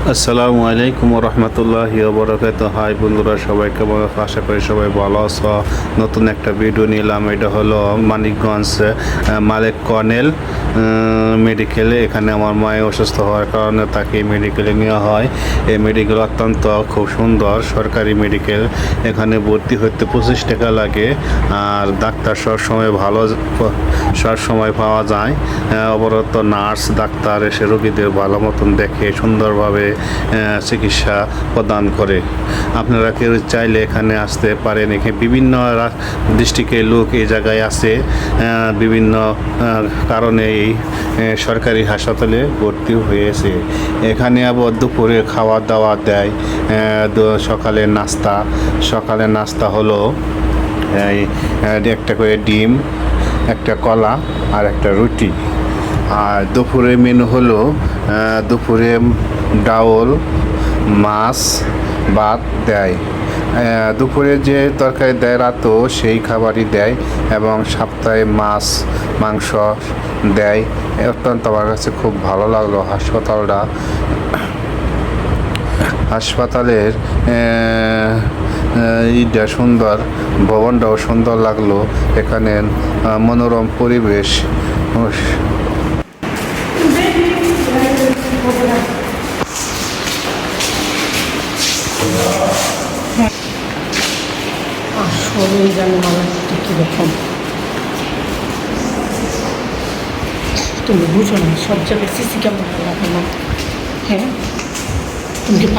আসসালামু আলাইকুম রহমতুল্লাহ বরকাত হাই বন্ধুরা, সবাই কেমন? আশা করি সবাই ভালো আছো। নতুন একটা ভিডিও নিলাম, এটা হলো মানিকগঞ্জ মালিক কর্নেল মেডিকেলে এখানে আমার মায়ের অসুস্থ হওয়ার কারণে তাকে মেডিকেলে নেওয়া হয়। এই মেডিকেল অত্যন্ত খুব সুন্দর, সরকারি মেডিকেল এখানে ভর্তি হতে পঁচিশ টাকা লাগে, আর ডাক্তার সবসময় ভালো, সবসময় পাওয়া যায়। অবরত নার্স, ডাক্তার এসে রোগীদের ভালো মতন দেখে, সুন্দরভাবে চিকিৎসা প্রদান করে। আপনারা কেউ চাইলে এখানে আসতে পারেন। এখানে বিভিন্ন ডিস্ট্রিক্টের লোক এই জায়গায় আসে বিভিন্ন কারণে এই সরকারি হাসপাতালে ভর্তি হয়েছে। এখানে আবার দুপুরে খাওয়া দাওয়া দেয় সকালে নাস্তা। সকালে নাস্তা হলো একটা করে ডিম, একটা কলা আর একটা রুটি। আর দুপুরে মেনু হলো দুপুরে ডাউল, মাছ, ভাত দেয়। দুপুরে যে তরকারি দেয় রাতও সেই খাবারই দেয় এবং সপ্তাহে মাছ, মাংস দেয়। অত্যন্ত আমার কাছে খুব ভালো লাগল হাসপাতালটা। হাসপাতালের ইটা সুন্দর, ভবনটাও সুন্দর লাগল। এখানে মনোরম পরিবেশ। উস, আসলে জানি মানুষটি কীরকম। তুমি বুঝো না সব জায়গায় সিসি ক্যামেরা হ্যাঁ? তুমি কি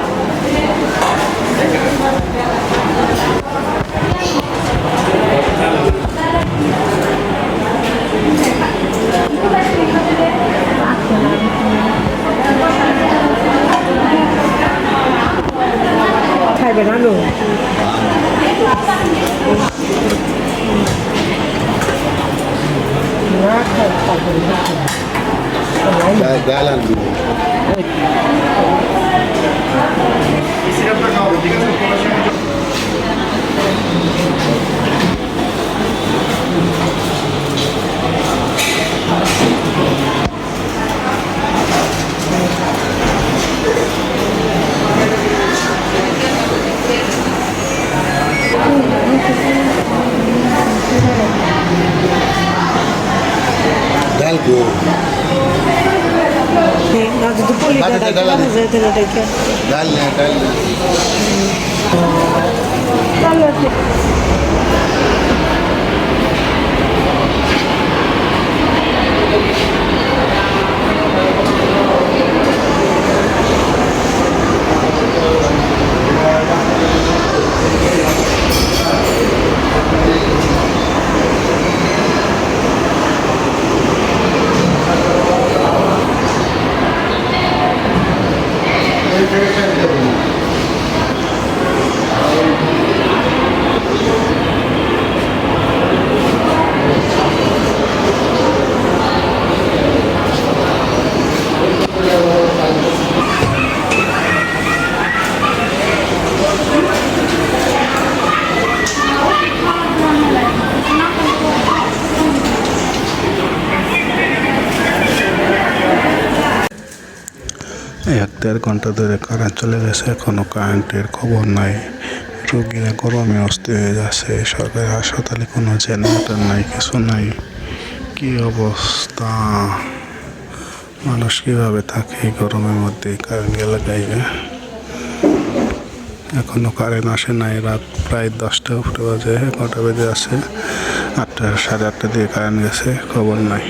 dalan দিন Dalgo. যদি পলি বাড়িতে দাদা জ্বালা নেই। যেতে না দেখে Galnya, দেড় ঘণ্টা ধরে কারেন্ট চলে গেছে, এখনও কারেন্টের খবর নাই। রোগীরা গরমে অস্থির হয়ে যাচ্ছে, সরকারি হাসপাতালে কোনো জেনারেটর নাই, কিছু নাই। কি অবস্থা? মানুষ কীভাবে থাকে গরমের মধ্যে? কারেন্ট গেলে গাইবে এখনও কারেন্ট আসে নাই, রাত প্রায় দশটা উপরে বাজে, এগারোটা বেজে আছে। আটটা, সাড়ে আটটা দিয়ে কারেন্ট গেছে, খবর নাই।